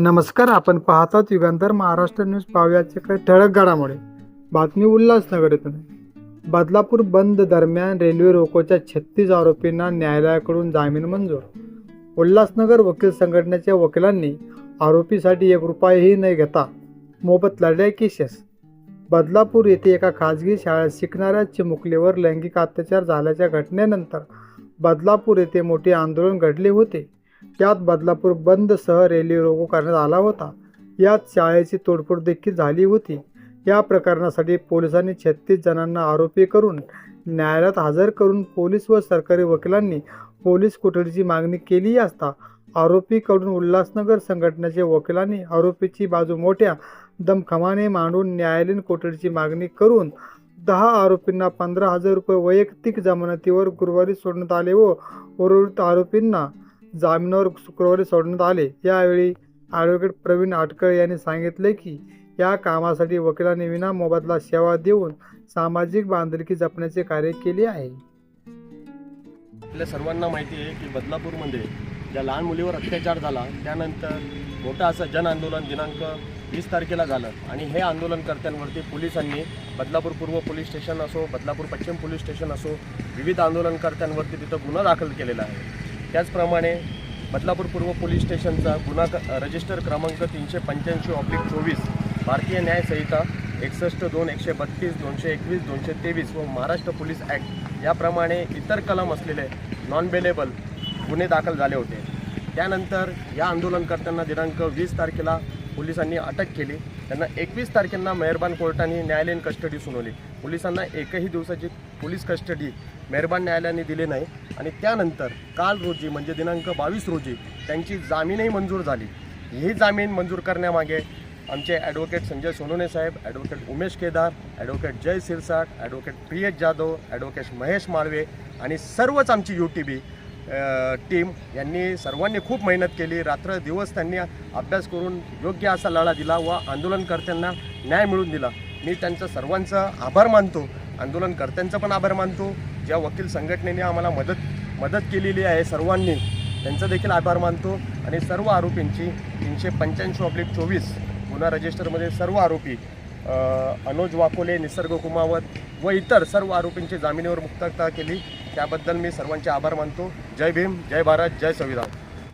नमस्कार आपण पाहतात युगांतर महाराष्ट्र न्यूज पाहूयाचे काही ठळक घडामोडी. बातमी उल्हासनगर येथून. आहे. बदलापूर बंद दरम्यान रेल्वे रोकोच्या छत्तीस आरोपींना न्यायालयाकडून जामीन मंजूर. उल्हासनगर वकील संघटनेच्या वकिलांनी आरोपीसाठी एक रुपयाही न घेता मोबत लढल्या केसेस बदलापूर येथे एका खाजगी शाळेत शिकणाऱ्या चिमुकलीवर लैंगिक अत्याचार झाल्याच्या घटनेनंतर बदलापूर येथे मोठे आंदोलन घडले होते. यात बदलापूर बंदसह रेल्वे रोको करण्यात आला होता. यात शाळेची तोडफोड देखील झाली होती. या प्रकरणासाठी पोलिसांनी छत्तीस जणांना आरोपी करून न्यायालयात हजर करून पोलीस व सरकारी वकिलांनी पोलीस कोठडीची मागणी केली असता आरोपीकडून उल्हासनगर संघटनेच्या वकिलांनी आरोपीची बाजू मोठ्या दमखमाने मांडून न्यायालयीन कोठडीची मागणी करून दहा आरोपींना पंधरा हजार रुपये वैयक्तिक जमानतीवर गुरुवारी सोडण्यात आले व उर्वरित आरोपींना जामिनावर शुक्रवारी सोडण्यात आले. यावेळी ॲडव्होकेट प्रवीण आटकर यांनी सांगितले की या कामासाठी वकिलांनी विना मोबदला सेवा देऊन सामाजिक बांधिलकी जपण्याचे कार्य केले आहे. आपल्या सर्वांना माहिती आहे की बदलापूरमध्ये ज्या लहान मुलीवर अत्याचार झाला त्यानंतर मोठं असं जन आंदोलन दिनांक वीस तारखेला झालं. आणि हे आंदोलनकर्त्यांवरती पोलिसांनी बदलापूर पूर्व पोलीस स्टेशन असो बदलापूर पश्चिम पोलीस स्टेशन असो विविध आंदोलनकर्त्यांवरती तिथं गुन्हा दाखल केलेला आहे. त्याचप्रमाणे बदलापूर पूर्व पोलीस स्टेशनचा गुन्हा रजिस्टर क्रमांक तीनशे पंच्याऐंशी ऑब्लिक चोवीस भारतीय न्याय संहिता एकसष्ट दोन एकशे बत्तीस दोनशे एकवीस दोनशे तेवीस व महाराष्ट्र पोलीस ॲक्ट याप्रमाणे इतर कलम असलेले नॉन बेलेबल गुन्हे दाखल झाले होते. त्यानंतर या आंदोलनकर्त्यांना दिनांक वीस तारखेला पोलिसांनी अटक केली. त्यांना एकवीस तारखेंना मेहरबान कोर्टाने न्यायालयीन कस्टडी सुनावली. पोलिसांना एकही दिवसाची पोलीस कस्टडी मेहरबान न्यायालयाने दिली नाही. आणि त्यानंतर काल रोजी म्हणजे दिनांक बावीस रोजी त्यांची जामीनही मंजूर झाली. ही जामीन मंजूर करण्यामागे आमचे ॲडव्होकेट संजय सोनोने साहेब advocate Umesh Kedar advocate Jay Sirsat advocate H Jadhav advocate Mahesh Malve आणि सर्वच आमची यू टी बी टीम यांनी सर्वांनी खूप मेहनत केली. रात्र दिवस त्यांनी अभ्यास करून योग्य असा लढा दिला व आंदोलनकर्त्यांना न्याय मिळून दिला. मी त्यांचं सर्वांचा आभार मानतो. आंदोलनकर्त्यांचं पण आभार मानतो. ज्या वकील संघटनेने आम्हाला मदत मदत केलेली आहे सर्वांनी त्यांचा देखील आभार मानतो. आणि सर्व आरोपींची तीनशे पंच्याऐंशी ऑब्लिक चोवीस गुन्हा रजिस्टरमध्ये सर्व आरोपी अनोज अनुज वाकोले निसर्ग कुमावत व इतर सर्व आरोपींची जामिनीवर मुक्तता केली. त्याबद्दल मी सर्वांचे आभार मानतो. जय भीम जय भारत जय संविधान.